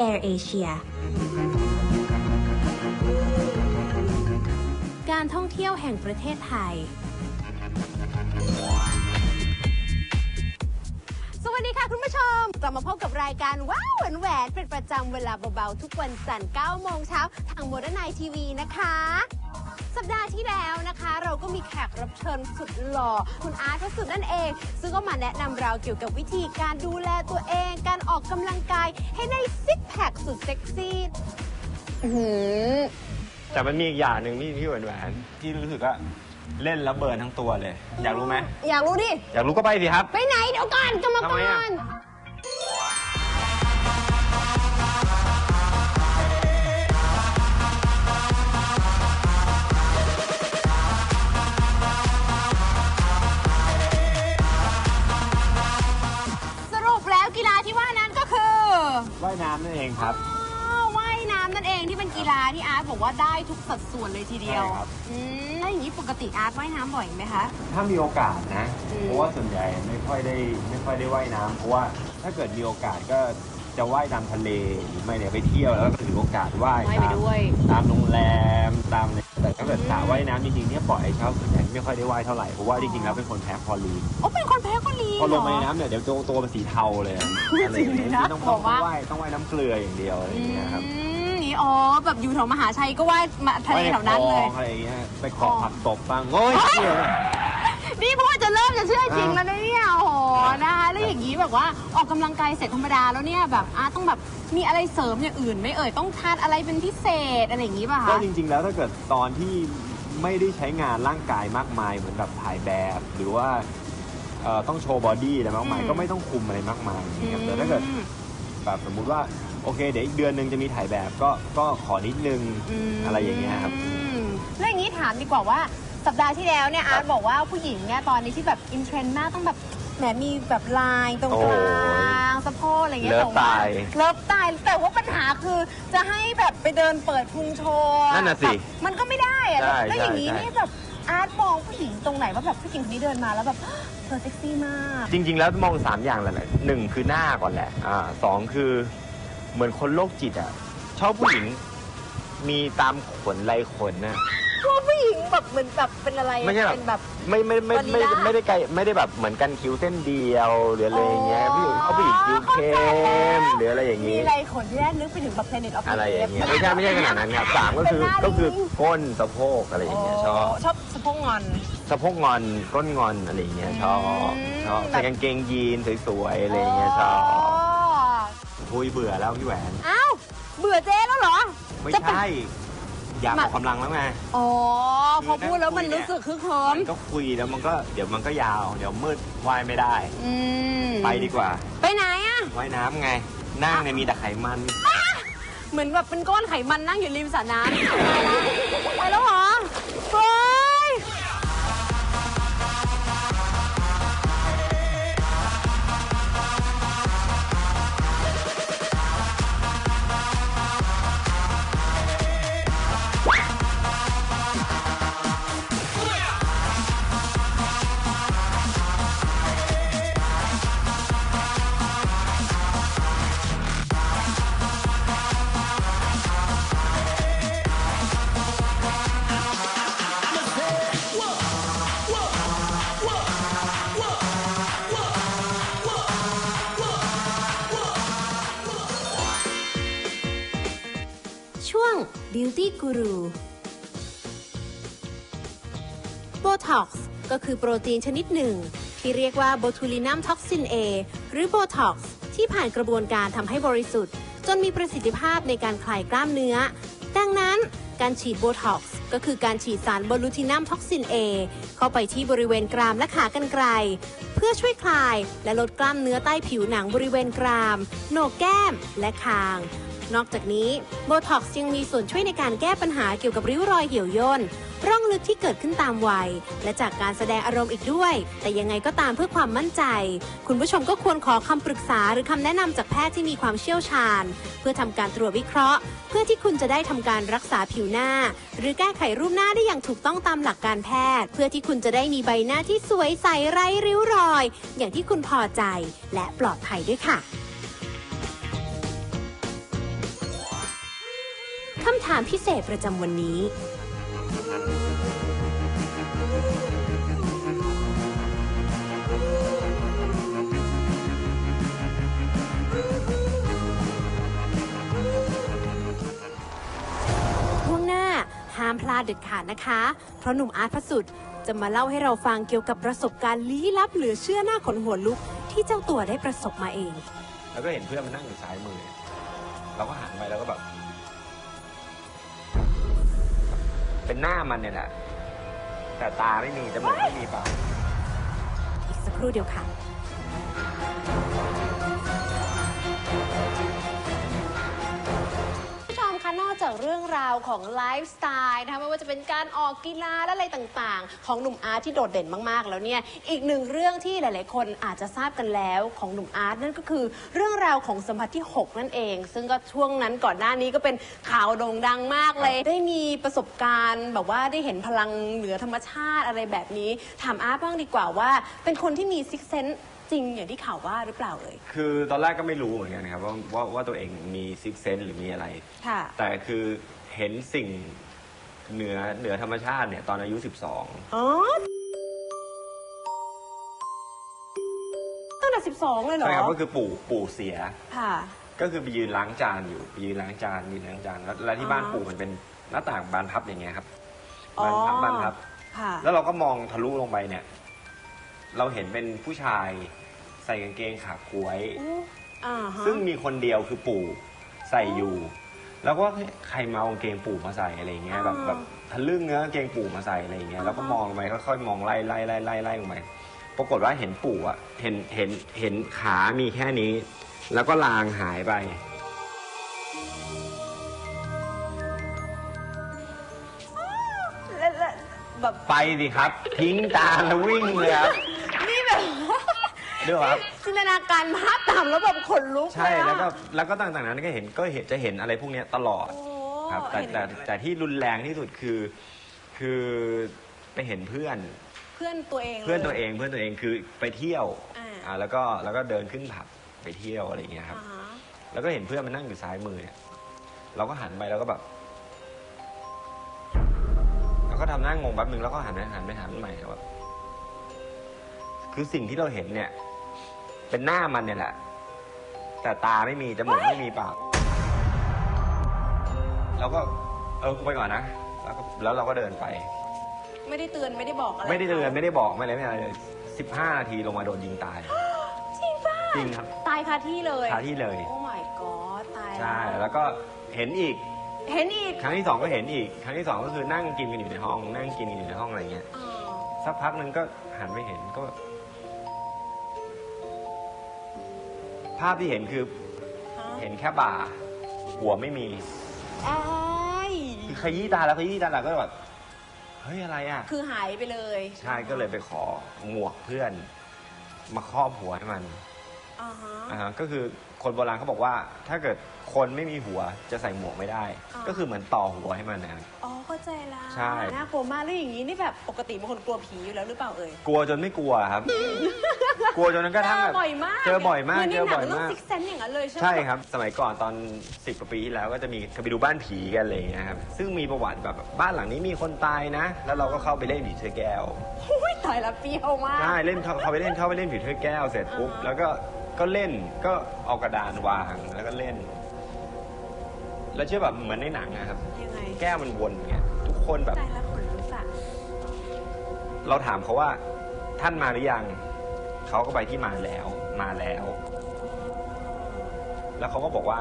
Thai Air Asia การท่องเที่ยวแห่งประเทศไทย สวัสดีค่ะคุณผู้ชม กลับมาพบกับรายการว้าวแหวนแหวนเป็นประจำเวลาเบาๆ ทุกวันจันทร์9โมงเช้าทางโมเดิร์นไนทีวีนะคะ สัปดาห์ที่แล้วนะคะ เราก็มีแขกรับเชิญสุดหล่อคุณอาร์ตพระสุดนั่นเอง ซึ่งก็มาแนะนำเราเกี่ยวกับวิธีการดูแลตัวเอง การออกกำลังกายให้ได้ซิกแพคสุดเซ็กซี่อื้อหือแต่มันมีอีกอย่างหนึ่งที่พี่แหวนแหวนที่รู้สึกว่าเล่นแล้วเบิร์นทั้งตัวเลย อยากรู้ไหมอยากรู้ดิ อยากรู้ก็ไปสิครับ ไปไหนเดี๋ยวก่อนกรรมทำกไมรอะส ว่ายน้ำนั่นเองครับอ๋อว่ายน้ำนั่นเองที่เป็นกีฬาที่อาร์ตบอกว่าได้ทุกสัดส่วนเลยทีเดียวใช่ครับ อืมแล้วอย่างนี้ปกติอาร์ตว่ายน้ำบ่อยไหมคะ ถ้ามีโอกาสนะอืม เพราะว่าส่วนใหญ่ไม่ค่อยได้ไม่ค่อยได้ว่ายน้ำเพราะว่าถ้าเกิดมีโอกาสก็จะว่ายตามทะเลหรือไม่เนี่ยไปเที่ยวแล้วก็ถือโอกาสว่ายว่ายไปตามด้วย ตามโรงแรมตามอะไรแต่ถ้าเกิดสระว่ายน้ำจริงๆเนี่ยปล่อยให้เช่าส่วนใหญ่ไม่ค่อยได้ว่ายเท่าไหร่เพราะว่าจริงๆแล้วเป็นคนแพ้คลอรีน โอ้เป็นคนแพ้คอลีน พอลงเหไปรในอน้ำเนี่ยเดี๋ยวตัวตัวเป็นสีเทาเลยอะอะไรอย่างจริเงี้งยนะต้องบต้ออกงว่าว่ายต้องว่ายน้ำเกลืออย่างเดียวอะไรอย่างเงี้ยครับอืมนี่อ๋อแบบอยู่แถวมหาชัยก็ว่ายมาทะเลแถวนั้นเลย ว่ายในคลองอะไรอย่างเงี้ยไปเกาะผักตบบ้างโอ้ยเชี่ยนี่พูดจะเริ่มจะเชื่อจริงอ่าแล้วนะเนี่ยโอ้โหนะคะแล้วอย่างนี้แบบว่าออกกำลังกายเสร็จธรรมดาแล้วเนี่ยแบบอาร์ตต้องแบบมีอะไรเสริมอย่างอื่นไหม่เอ่ยต้องทานอะไรเป็นพิเศษอะไรอย่างนี้ป่ะก็คะ จริง ๆ แล้วถ้าเกิดตอนที่ไม่ได้ใช้งานร่างกายมากมายเหมือนแบบถ่ายแบบ หรือว่า เอ่อต้องโชว์บอดี้อะไรมากมายอืม ก็ไม่ต้องคุมอะไรมากมายนะครับแต่ถ้าเกิดอืม แบบสมมุติว่าโอเคเดี๋ยวอีกเดือนหนึ่งจะมีถ่ายแบบก็ก็ขอนิดนึง มอะไรอย่างเงี้ยครับอืมแล้วอย่างนี้ถามดีกว่าว่าสัปดาห์ที่แล้วเนี่ยอาร์ตบอกว่าผู้หญิงเนี่ยตอนนี้ที่แบบอินเทรนด์มากต้องแบบแหมมีแบบลายตรงกลางสะโพกอะไรอย่างเงี้ยเลิฟแต่ว่าตายเลิฟตายแต่ว่าปัญหาคือจะให้แบบไปเดินเปิดพุงโชว์อนั่นน่ะสิแบบมันก็ไม่ได้อะใช่แล้วอย่างนี้ใช่นี่แบบ อาร์ตมองผู้หญิงตรงไหนว่าแบบผู้หญิงคนนี้เดินมาแล้วแบบเธอเซ็กซี่มาก จริง ๆ แล้วมองสามอย่างแหละหนึ่งคือหน้าก่อนแหละอ่าสองคือเหมือนคนโรคจิตอะชอบผู้หญิงมีตามขนไรขนนะ พวกผู้หญิงแบบเหมือนแบบเป็นอะไรอะไม่ใช่แบบเป็นแบบ ไม่ไม่ไม่ไม่วานิลลาไม่ได้ไกลไม่ได้แบบเหมือนกันคิ้วเส้นเดียวหรืออะไรอย่างเงี้ยอ๋อผู้หญิงเขาผู้หญิงคิ้วเข้มหรืออะไรอย่างมีงี้ อะไรขนที่แรกนึกไปถึงแบบ Planet of the อะไรอย่าง Apes เงี้ยไม่ใช่ไม่ใช่ขนาดนั้นครับสามก็คือเป็นหน้าก็คือลิงก้นสะโพกอะไรอย่างเงี้ยชอบ ชอบสะโพกงอน สะโพกงอนก้นงอนอะไรอย่างเงี้ยชอบอืม ชอบแบบใส่กางเกงยีนสวยๆอะไรอย่างเงี้ยชอบทุยเบื่อแล้วพี่แหวน อ้าว เบื่อเจ๊แล้วเหรอไม่จะไปใช่ อยากออกกำลังแล้วไง อ๋อ พอพูดแล้วมันรู้สึกคึกเขิมมันก็คุยแล้วมันก็เดี๋ยวมันก็ยาว เดี๋ยวมืดว่ายไม่ได้ อืมไปดีกว่าไปไหนอะว่ายน้ำไง นั่งเนี่ยมีแต่ไขมัน เหมือนแบบเป็นก้อนไขมันนั่งอยู่ริมสระน้ำไปแล้วเหรอ Beauty Guru Botox ก็คือโปรตีนชนิดหนึ่ง ที่เรียกว่า Botulinum Toxin A หรือ Botox ที่ผ่านกระบวนการทำให้บริสุทธิ์ จนมีประสิทธิภาพในการคลายกล้ามเนื้อ ดังนั้นการฉีด Botox ก็คือการฉีดสาร Botulinum Toxin A เข้าไปที่บริเวณกรามและขากรรไกรเพื่อช่วยคลายและลดกล้ามเนื้อใต้ผิวหนังบริเวณกราม โหนกแก้มและคาง นอกจากนี้โบท็อกซ์ยังมีส่วนช่วยในการแก้ปัญหาเกี่ยวกับริ้วรอยเหี่ยวย่นร่องลึกที่เกิดขึ้นตามวัย และจากการแสดงอารมณ์อีกด้วย แต่ยังไงก็ตามเพื่อความมั่นใจ คุณผู้ชมก็ควรขอคำปรึกษาหรือคำแนะนำจากแพทย์ที่มีความเชี่ยวชาญ เพื่อทำการตรวจวิเคราะห์ เพื่อที่คุณจะได้ทำการรักษาผิวหน้า หรือแก้ไขรูปหน้าได้อย่างถูกต้องตามหลักการแพทย์ เพื่อที่คุณจะได้มีใบหน้าที่สวยใสไร้ริ้วรอย อย่างที่คุณพอใจ และปลอดภัยด้วยค่ะ ถามพิเศษประจำวันนี้ ช่วงหน้าห้ามพลาดเด็ดขาดนะคะ เพราะหนุ่มอาร์ตพระสุดจะมาเล่าให้เราฟังเกี่ยวกับประสบการณ์ลี้ลับเหลือเชื่อหน้าขนหัวลุกที่เจ้าตัวได้ประสบมาเอง แล้วก็เห็นเพื่อนมันนั่งอยู่ซ้ายมือ เราก็หันไปแล้วก็แบบ เป็นหน้ามันเนี่ยแหละแต่ตาไม่มีจมูกไม่มีปากอีกสักครู่เดียวค่ะ อกจากเรื่องราวของไลฟ์สไตล์นะคะไม่ว่าจะเป็นการออกกีฬาและอะไรต่างๆ ของหนุ่มอาร์ตที่โดดเด่นมากๆ แล้วเนี่ยอีกหนึ่งเรื่องที่หลาย ๆ คนอาจจะทราบกันแล้วของหนุ่มอาร์ตนั่นก็คือเรื่องราวของสมผัสที่ 6 นั่นเอง ซึ่งก็ช่วงนั้นก่อนหน้านี้ก็เป็นข่าวโด่งดังมากเลย ได้มีประสบการณ์แบบว่าได้เห็นพลังเหนือธรรมชาติอะไรแบบนี้ถามอาร์ตบ้างดีกว่าว่า เป็นคนที่มีซิกเซน จริงอย่างที่ข่าวว่าหรือเปล่าเอ่ย คือตอนแรกก็ไม่รู้เหมือนกันครับว่าว่าว่าตัวเองมีซิกเซนหรือมีอะไร ค่ะ แต่คือเห็นสิ่งเหนือเหนือธรรมชาติเนี่ยตอนอายุ12อ๋อตั้งแต่สิบสองเลยเหรอ ใช่ครับก็คือปู่ปู่เสีย ค่ะ ก็คือไปยืนล้างจานอยู่ไปยืนล้างจานยืนล้างจานแล้วแล้วที่บ้านอ๋อ ปู่มันเป็นหน้าต่างบานพับอย่างเงี้ยครับอ๋อบานพับบานพับ ค่ะ แล้วเราก็มองทะลุลงไปเนี่ย เราเห็นเป็นผู้ชายใส่กางเกงขาก้วยอู้อ่าฮะซึ่งมีคนเดียวคือปู่ใส่อยู่ แล้วก็ใครมาเอากางเกงปู่มาใส่อะไรอย่างเงี้ยแบบแบบทะลึ่งเนื้อกางเกงปู่มาใส่อะไรอย่างเงี้ยแล้วก็มองลงไปค่อยๆมองไล่ไล่ไล่ไล่ไล่ลงไปปรากฏว่าเห็นปู่อะเห็นเห็นเห็นขามีแค่นี้ แล้วก็ลางหายไป แล้วแล้วแบบ ไปสิครับ ทิ้งจานแล้ววิ่งเลยครับนี่แบบ เดี๋ยวครับจินตนาการภาพตามแล้วแบบขนลุกใช่เยอะแล้วก็แล้วก็ต่างๆนั้นก็เห็นก็เห็นจะเห็นอะไรพวกเนี้ยตลอด โอ้ครับแต่เห็นแต่แต่ที่รุนแรงที่สุดคือ คือไปเห็นเพื่อนเพื่อนตัวเองลย เพื่อนตัวเองเพื่อนตัวเองคือไปเที่ยวอ่า อ่าแล้วก็แล้วก็เดินขึ้นผับไปเที่ยวอะไรอย่างเงี้ยครับ อ่าฮะแล้วก็เห็นเพื่อนมันนั่งอยู่ซ้ายมือเนี่ย เราก็หันไปแล้วก็แบบเราก็ทำหน้างงแป๊บนึงแล้วก็หันไปหันไปหันใหม่แบบคือสิ่งที่เราเห็นเนี่ย เป็นหน้ามันเนี่ยแหละ แต่ตาไม่มี จมูกไม่มีปาก เราก็เออกูไปก่อนนะ แล้วก็แล้วเราก็เดินไป ไม่ได้เตือนไม่ได้บอกอะไรไม่ได้เตือนไม่ได้บอกไม่อะไรไม่อะไรเลยสิบห้านาทีลงมาโดนยิงตาย จริงป่ะจริงครับ ตายคาที่เลยคาที่เลย โอ้ my god ตายใช่แล้วก็เห็นอีก เห็นอีกครั้งที่สองก็เห็นอีก ครั้งที่สองก็คือนั่งกินกันอยู่ในห้อง นั่งกินกันอยู่ในห้องอะไรเงี้ยอ่าสักพักหนึ่งก็หันไปเห็นก็ ภาพที่เห็นคือฮะเห็นแค่บ่า หัวไม่มีอ้ายคือขยี้ตาแล้วขยี้ตาแล้วก็แบบเฮ้ยอะไรอะ คือหายไปเลยใช่ก็เลยไปขอหมวกเพื่อน มาครอบหัวให้มันอ่าฮะ อ่าฮะก็คือคนโบราณเขาบอกว่า ถ้าเกิดคนไม่มีหัวจะใส่หมวกไม่ได้ อ่า ก็คือเหมือนต่อหัวให้มันนะครับอ๋อเข้าใจละใช่ น่ากลัวมากแล้วอย่างนี้นี่แบบปกติเป็นคนกลัวผีอยู่แล้วหรือเปล่าเอ่ย กลัวจนไม่กลัวครับ กลัวจนกระทั่งเจแบอบบ่อยมากเจอบ่อยมากหนเจอบ่อยในหนังมากเรื่องซิกเซนอย่างนั้นเลยใช่ไหมใช่ครับ สมัยก่อนตอนสิบกว่าปีที่แล้วก็จะมีเคยไปดูบ้านผีกันอะไรอย่างเงี้ยครับซึ่งมีประวัติแบบบ้านหลังนี้มีคนตายนะ แล้วเราก็เข้าไปเล่นผีเสื้อแก้วอุ้ยตายละเปรี้ยวมากใช่เล่นเข้าเข้าไปเล่นเข้าไปเล่นผีเสื้อแก้วเสร็จปุ๊บอ่าแล้วก็ก็เล่นก็เอากระดานวางแล้วก็เล่น แล้วเชื่อแบบเหมือนในหนังนะครับยังไงแก้วมันวนอย่างเงี้ยทุกคนแบบตายละขนลุกอะเราถามเขาว่าท่านมาหรือยัง เขาก็ไปที่มาแล้วมาแล้ว แล้วเขาก็บอกว่า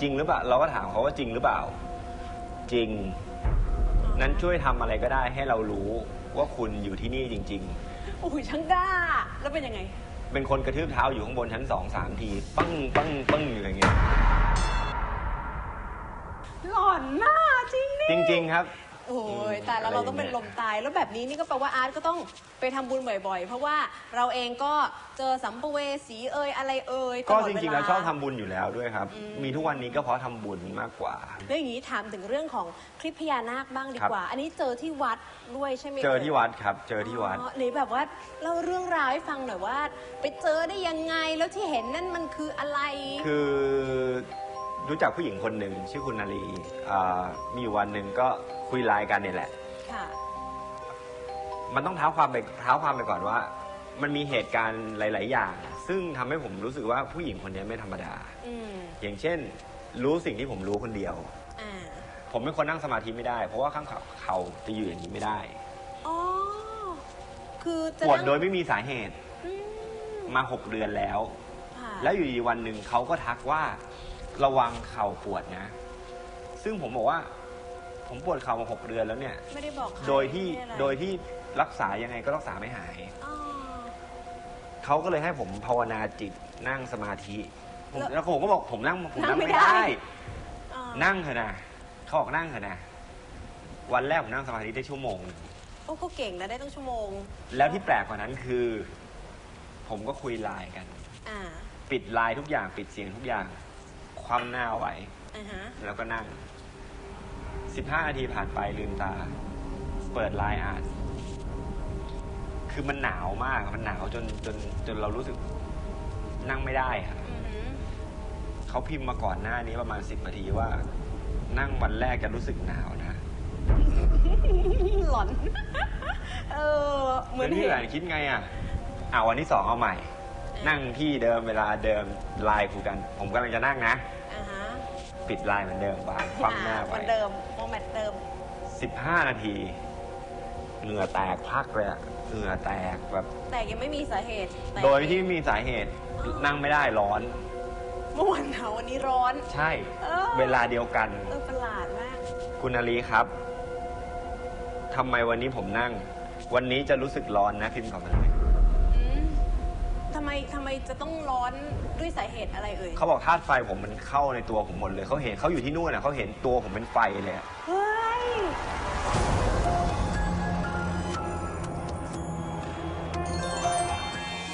จริงหรือเปล่า เราก็ถามเขาว่าจริงหรือเปล่า จริง นั้นช่วยทำอะไรก็ได้ให้เรารู้ว่าคุณอยู่ที่นี่จริง โอ้ยช่างกล้า แล้วเป็นยังไง ๆ เป็นคนกระทืบเท้าอยู่ข้างบนชั้นสองสามที ปังปังปังอยู่อย่างเงี้ย หลอนมากจริงดิจริง ๆ ครับ โอ้ยอืมตายแล้วอะไรเราต้องเป็นอย่างเงี้ยลมตาย แล้วแบบนี้นี่ก็แปลว่าอาร์ตก็ต้องไปทำบุญบ่อยๆ เพราะว่าเราเองก็เจอสัมภเวสีเอ่ยอะไรเอ่ยตก็ลอดจเวลาริงๆแล้วชอบทำบุญอยู่แล้วด้วยครับอืมมีทุกวันนี้ก็เพราะทำบุญมากกว่า แล้วอย่างนี้ถามถึงเรื่องของคลิปพญานาคบ้างดีกว่า อันนี้เจอที่วัดด้วยใช่ไหมเจอที่วัดครับ เจอที่วัด อ๋อหรือแบบว่าเล่าเรื่องราวให้ฟังหน่อยว่า ไปเจอได้ยังไงแล้วที่เห็นนั่นมันคืออะไร คือรู้จักผู้หญิงคนหนึ่งชื่อคุณนาลีอ่ามีอยู่วันหนึ่งก็ คุยไลน์กันเนี่ยแหละ ค่ะ มันต้องเท้าความไปเท้าความไปก่อนว่า มันมีเหตุการณ์หลาย ๆ อย่าง ซึ่งทำให้ผมรู้สึกว่าผู้หญิงคนนี้ไม่ธรรมดา อืม อย่างเช่น รู้สิ่งที่ผมรู้คนเดียว อ่า ผมเป็นคนนั่งสมาธิไม่ได้ เพราะว่าข้างเขาเขาจะอยู่อย่างนี้ไม่ได้อ๋อ คือจะปวดนั่งโดยไม่มีสาเหตุอืมมาหกเดือนแล้ว ค่ะแล้วอยู่ดีวันหนึ่งเขาก็ทักว่า ระวังเข่าปวดนะ ซึ่งผมบอกว่า ผมปวดเข่ามาหกเดือนแล้วเนี่ย ไม่ได้บอกใครโดยที่ไม่ไอะไรโดยที่รักษายังไงก็รักษาไม่หาย อ๋อ เขาก็เลยให้ผมภาวนาจิตนั่งสมาธิผมแล้วแล้วผมก็บอกผมนั่งผมนั่นั่งงไม่ไม่ได้ ได้อ่านั่งเถอะนะเขาบอกนั่งเถอะนะวันแรกผมนั่งสมาธิได้ชั่วโมงหนึ่งโอ้ก็เก่งนะได้ตั้งชั่วโมง แล้วที่แปลกกว่านั้นคือ ผมก็คุยไลน์กัน อ่าปิดไลน์ทุกอย่างปิดเสียงทุกอย่าง คว่ำหน้าไว้ อ่าฮะแล้วก็นั่ง 15นาทีผ่านไปลืมตา เปิดไลน์อ่านคือมันหนาวมากมันหนาวจนจนจนเรารู้สึกนั่งไม่ได้ครับอือหือเขาพิมพ์มาก่อนหน้านี้ประมาณ10นาทีว่า นั่งวันแรกจะรู้สึกหนาวนะหลอน เออ เหมือนแล้วที่เห็หลานนคิดไงอะอ่าวันที่สองเอาใหม่ นั่งที่เดิมเวลาเดิมไลน์คุยกัน ผมกำลังจะนั่งนะอ่าฮะ ปิดไลน์เหมือนเดิมวางคว่ำหน้าเหไว้มือนเดิมโมแมตเดิม 15 นาทีเหงื่อแตกพรักเลยอะเหงื่อแตกแบบ แต่ยังไม่มีสาเหตุแต่โดยที่ไม่มีสาเหตุนั่งไม่ได้ร้อน เมื่อวันหนาววันนี้ร้อน ใช่ เออ เวลาเดียวกัน เออประหลาดมาก คุณอาลีครับทำไมวันนี้ผมนั่ง วันนี้จะรู้สึกร้อนนะพิมพ์กลับมาเลยอืมทำไมทำไมจะต้องร้อนด้วยสาเหตุอะไรเอ่ยเขาบอกธาตุไฟผมมันเข้าในตัวผมหมดเลยเขาเห็นเขาอยู่ที่นู่นอะเขาเห็นตัวผมเป็นไฟเลยอะเฮ้ย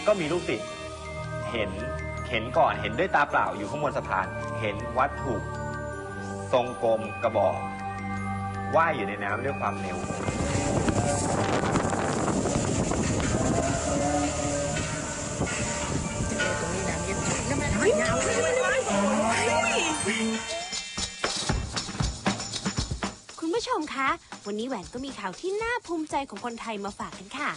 ก็มีลูกศิษย์เห็นเห็นก่อนเห็นด้วยตาเปล่าอยู่ข้างบนสะพาน เห็นวัตถุทรงกลมกระบอกว่ายอยู่ในน้ำด้วยความเร็ว คุณผู้ชมคะ วันนี้แหวนก็มีข่าวที่น่าภูมิใจของคนไทยมาฝากกันค่ะ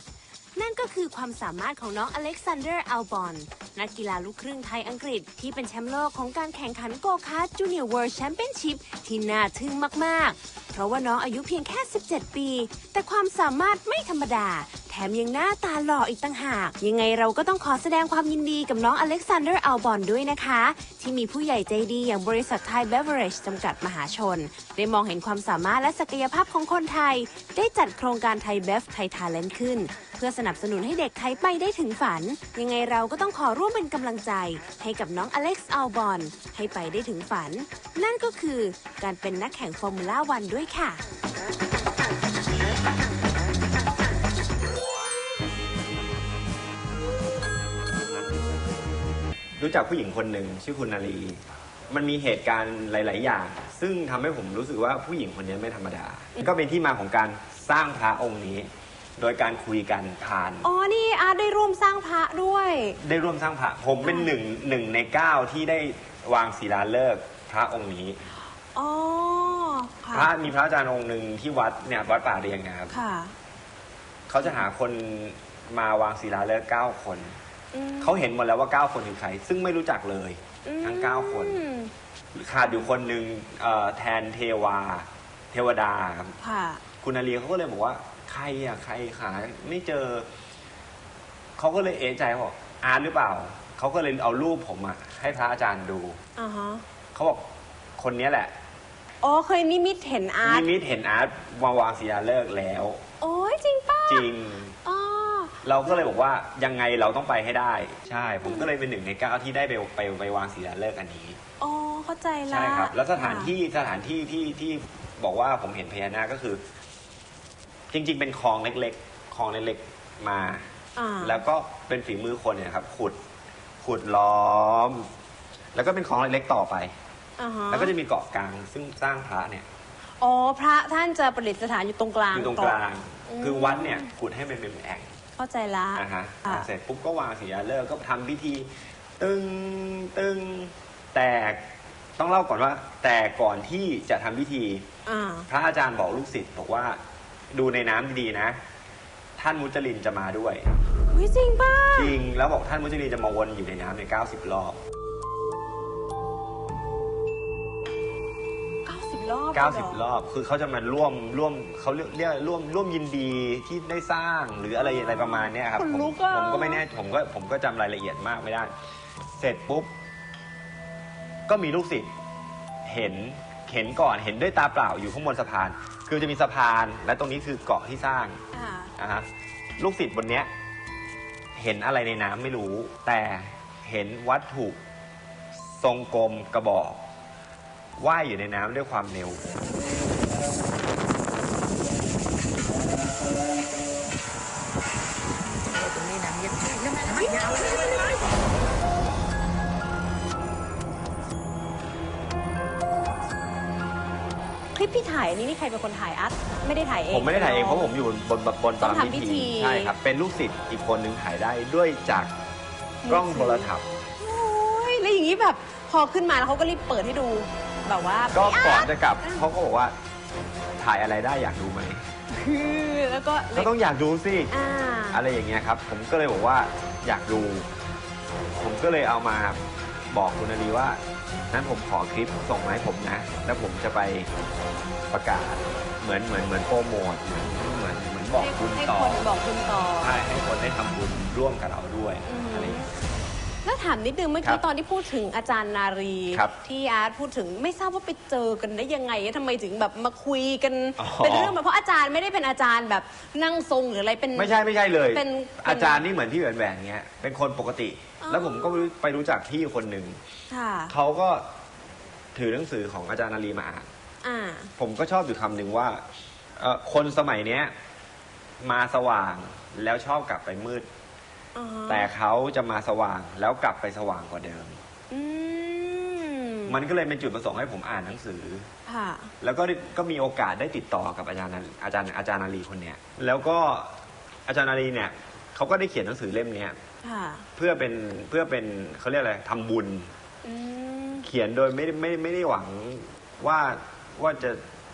นั่นก็คือความสามารถของน้องอเล็กซานเดอร์อัลบอนนักกีฬาลูกครึ่งไทยอังกฤษที่เป็นแชมป์โลกของการแข่งขันโกคาร์จูเนียร์เวิลด์แชมเปี้ยนชิพที่น่าทึ่งมาก ๆ เพราะว่าน้องอายุเพียงแค่ 17 ปี แต่ความสามารถไม่ธรรมดาแถมยังหน้าตาหล่ออีกต่างหาก ยังไงเราก็ต้องขอแสดงความยินดีกับน้องอเล็กซานเดอร์อัลบอนด้วยนะคะ ที่มีผู้ใหญ่ใจดีอย่างบริษัทไทยเบเวอร์เรจจำกัดมหาชน ได้มองเห็นความสามารถและศักยภาพของคนไทย ได้จัดโครงการไทยเบฟไทยทาเลนต์ขึ้น เพื่อสนับสนุนให้เด็กไทยไปได้ถึงฝัน ยังไงเราก็ต้องขอร่วมเป็นกำลังใจ ให้กับน้องอเล็กซ์อัลบอนให้ไปได้ถึงฝัน นั่นก็คือการเป็นนักแข่งฟอร์มูล่าวันด้วยค่ะ รู้จักผู้หญิงคนหนึ่งชื่อคุณนาลี มันมีเหตุการณ์หลาย ๆ อย่าง ซึ่งทำให้ผมรู้สึกว่าผู้หญิงคนนี้ไม่ธรรมดา ก็เป็นที่มาของการสร้างพระองค์นี้ โดยการคุยกันผ่าน อ๋อ นี่อาร์ตได้ร่วมสร้างพระด้วย ได้ร่วมสร้างพระผมเป็นหนึ่งหนึ่งในเก้าที่ได้วางศิลาฤกษ์พระองค์นี้ อ๋อพค่ะระมีพระอาจารย์องค์หนึ่งที่วัดเนี่ยวัดป่าเรียงนะครับค่ะ เขาจะหาคนมาวางศิลาฤกษ์เก้าคน อืมเขาเห็นหมดแล้วว่าเก้าคนคือใคร ซึ่งไม่รู้จักเลย ทั้งเก้าคน อืมขาดอยู่คนหนึ่งเอ่อแทนเทวา เทวดาครับ ค่ะ คุณนาลีเขาก็เลยบอกว่า ใครอะใครหาไม่เจอ เขาก็เลยเอะใจบอกอาร์ตหรือเปล่า เขาก็เลยเอารูปผมอะให้พระอาจารย์ดู อ่าฮะ เขาบอกคนเนี้ยแหละอ๋อ เคยนิมิตเห็นอาร์นิตมิตเห็นอาร์ตวางวางศิลาฤกษ์แล้ว โอ้ยจริงป่ะจริงอ๋อ เราก็เลยบอกว่ายังไงเราต้องไปให้ได้ ใช่ ผมก็เลยเป็นหนึ่งในเก้าที่ได้ไปไปไปวางศิลาฤกษ์อันนี้อ๋อเข้าใจละใช่ครับ แล้วสถานที่สถานที่ที่ที่บอกว่าผมเห็นพญานาคก็คือ จริง ๆ เป็นคลองเล็กๆคลองเล็กๆมา อ่าแล้วก็เป็นฝีมือคนเนี่ยครับ ขุดขุดล้อม แล้วก็เป็นคลองเล็กๆต่อไป อ่าฮะแล้วก็จะมีเกาะกลางซึ่งสร้างพระเนี่ยอ๋อพระท่านจะประดิษฐานอยู่ตรงกลางอยู่ตรงกลางอืมคือวัดเนี่ยขุดให้มันเป็นแอ่ง เข้าใจละนะฮะอ่าเสร็จปุ๊บก็วางศิลาฤกษ์ก็ทำพิธี ตึงตึงแตกต้องเล่าก่อนว่า แต่ก่อนที่จะทำพิธี อ่าพระอาจารย์บอกลูกศิษย์บอกว่าดูในน้ำดีๆนะ ท่านมุจลินจะมาด้วย วิจริงป่ะ จริงแล้วบอกท่านมุจลินจะมาวนอยู่ในน้ำใน 90 รอบ อบ90 รอบ คือเขาจะมาร่วมร่วมเขาเรียกเรียกร่วมร่วมยินดีที่ได้สร้างหรืออะไรอะไรประมาณเนี้ยครับ ขนผมลุกอะ ผมก็ไม่แน่ผมก็ผมก็จำรายละเอียดมากไม่ได้ เสร็จปุ๊บ ก็มีลูกศิษย์เห็นเห็นก่อนเห็นด้วยตาเปล่าอยู่ข้างบนสะพาน คือจะมีสะพานและตรงนี้คือเกาะที่สร้าง อ่านะฮะลูกศิษย์บนเนี้ย เห็นอะไรในน้ำไม่รู้ แต่เห็นวัตถุทรงกลมกระบอก ว่ายอยู่ในน้ำด้วยความเร็ว ตรงนี้นะเงียบแล้วมันไม่ยาวเลยคลิปที่ถ่ายนี่นี่ใครเป็นคนถ่ายอัดไม่ได้ถ่ายเอง ผมไม่ได้ถ่ายเองเพราะผมอยู่บนบนบนต้องปรามทำพิธีใช่ครับ เป็นลูกศิษย์อีกคนหนึ่งถ่ายได้ด้วยจากกล้องโทรทัศน์โอ้ยแล้วอย่างนี้แบบพอขึ้นมาแล้วเขาก็รีบเปิดให้ดู แบบว่าก็พี่ก่ออาร์นตจะกลับเขาก็บอกว่า ถ่ายอะไรได้อยากดูไหมคือแล้วก็ก็ต้องอยากดูสิอ่าอะไรอย่างเงี้ยครับ ผมก็เลยบอกว่าอยากดู ผมก็เลยเอามาบอกคุณนาลีว่านั้นผมขอคลิปส่งมาให้ผมนะ แล้วผมจะไปประกาศเหมือนเหมือนเหมือนโปรโมทเหมือนเหมือนเหมือนบอกให้บุญให้ต่อคนบอกบุญต่อ ใช่ให้คนได้ทำบุญร่วมกับเราด้วยอืม อะไรอย่างเงี้ยแล้ว ถามนิดนึงเมื่อครักี้บตอนที่พูดถึงอาจารย์นารีครับที่อาร์ตพูดถึงไม่ทราบว่าไปเจอกันได้ยังไงทำไมถึงแบบมาคุยกันอ๋อ เป็นเรื่องแบบเพราะอาจารย์ไม่ได้เป็นอาจารย์แบบนั่งทรงหรืออะไรเป็น ไม่ใช่ไม่ใช่เลย เป็นอาจารย์นี่เหมือนพี่แหวนแหวนเงี้ยเป็นคนปกติ อ๋อ แล้วผมก็ไปรู้จักพี่คนหนึ่งค่ะเขาก็ถือหนังสือของอาจารย์นารีมาอ่าน อ่า ผมก็ชอบอยู่คำหนึ่งว่าเอ่อคนสมัยเนี้ย มาสว่างแล้วชอบกลับไปมืด อ่าฮะแต่เขาจะมาสว่างแล้วกลับไปสว่างกว่าเดิม อืมมันก็เลยเป็นจุดประสงค์ให้ผมอ่านหนังสือ ค่ะ แล้วก็ได้ก็มีโอกาสได้ติดต่อกับอาจารย์นาอาจารย์อาจารย์นารีคนเนี้ยแล้วก็อาจารย์นารีเนี่ยเขาก็ได้เขียนหนังสือเล่มเนี้ยค่ะ เพื่อเป็นเพื่อเป็นเขาเรียกอะไรทำบุญ อืม เขียนโดยไม่ได้ไม่ไม่ได้หวังว่าว่าจะ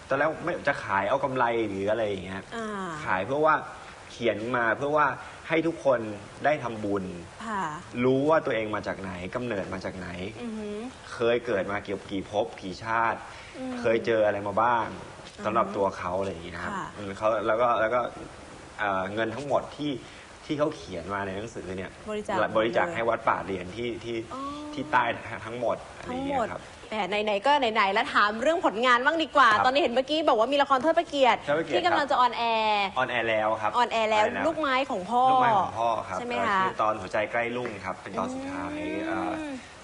ตอนแรกไม่จะขายเอากำไรหรืออะไรอย่างเงี้ยอ่า ขายเพื่อว่าเขียนมาเพื่อว่า ให้ทุกคนได้ทำบุญ ค่ะ รู้ว่าตัวเองมาจากไหนกำเนิดมาจากไหน อือหือ เคยเกิดมาเกี่ยวกับกี่ภพกี่ชาติ อืมเคยเจออะไรมาบ้างอืมสำหรับตัวเขาอะไรอย่างเงี้ยครับค่ะ อืมเขาแล้วก็แล้วก็เอ่อเงินทั้งหมดที่ที่เขาเขียนมาในหนังสือเนี่ยบริจาคบริจาคหมดเลยให้วัดป่าเรียนที่ที่อ๋อ ที่ใต้ทั้งหมดอะไรอทั้งย่างหเงี้มยดครับแต่ไหนๆก็ไหนๆแล้วถามเรื่องผลงานบ้างดีกว่า ครับตอนนี้เห็นเมื่อกี้บอกว่ามีละครเทิดพระเกียรติเทิดพระเกียรติที่กำลังจะออนแอร์ออนแอร์แล้วครับออนแอร์แล้วลูกไม้ของพ่อ ลูกไม้ของพ่อครับใช่ไหมเอ่อคะชื่อตอนหัวใจใกล้ลุ่งครับ เป็นตอนสุดท้ายอืมเอ่อ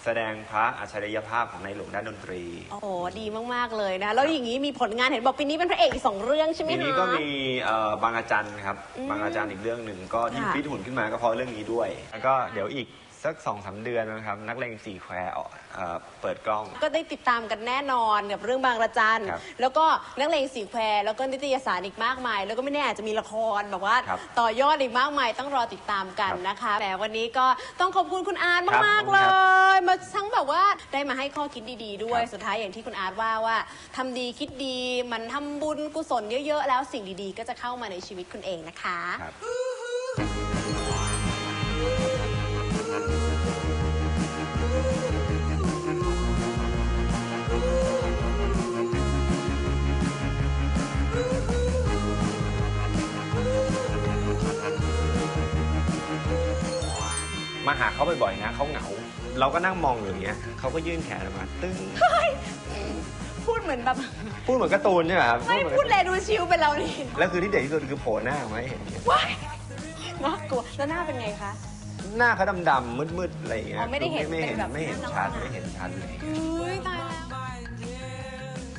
แสดงพระอัจฉริยภาพของในหลวงด้านดนตรี โอ้โหดีมากๆเลยนะ แล้วอย่างนี้มีผลงานเห็นบอกปีนี้เป็นพระเอกอีกสองเรื่องใช่ไหมทีคะ นี้ก็มีเอ่อบางอาจันครับอืมบางอาจันอีกเรื่องหนึ่งก็ที่ค่ะ ฟิตหุ่นขึ้นมาก็เพราะเรื่องนี้ด้วย แล้วก็เดี๋ยวอีก สักสองสามเดือนนะครับ นักเลงสี่แควร์เอ่อเปิดกล้อง ก็ได้ติดตามกันแน่นอนกับเรื่องบางระจัน ครับแล้วก็นักเลงสีแควร์แล้วก็นิตยสารอีกมากมาย แล้วก็ไม่แน่อาจจะมีละครแบบว่า ครับต่อยอดอีกมากมายต้องรอติดตามกันครับนะคะแต่วันนี้ก็ต้องขอบคุณคุณอาร์ตครับมากขอบๆคุเลณครับย มาทั้งแบบว่าได้มาให้ข้อคิดดี ๆ ด้วย ครับ สุดท้ายอย่างที่คุณอาร์ตว่าว่าทำดีคิดดีมันทำบุญกุศลเยอะๆ แล้วสิ่งดีๆ ก็จะเข้ามาในชีวิตคุณเองนะคะ ครับ มาหาเขาบ่อยๆนะเขาเหงา เราก็นั่งมองอยู่อย่างเงี้ยเขาก็ยื่นแขนออกมา ตึ้งพูดเหมือนแบบพูดเหมือนการ์ตูนใช่ไหมครับไม่เหมือนพูดแลดูชิวไปแล้วนี่แล้วคือที่เด็ดที่สุดคือโผล่หน้าออกมาให้เห็นเนี่ยว้ายน่ากลัวแล้วหน้าเป็นไงคะ หน้าเขาดำๆมืดๆอะไรอย่างเงี้ยอ๋อไม่ได้เห็นไม่เห็นเป็นแบบไม่เห็นหน้าชัดน้องๆไม่เห็นชัดเลยเฮ้ยตาย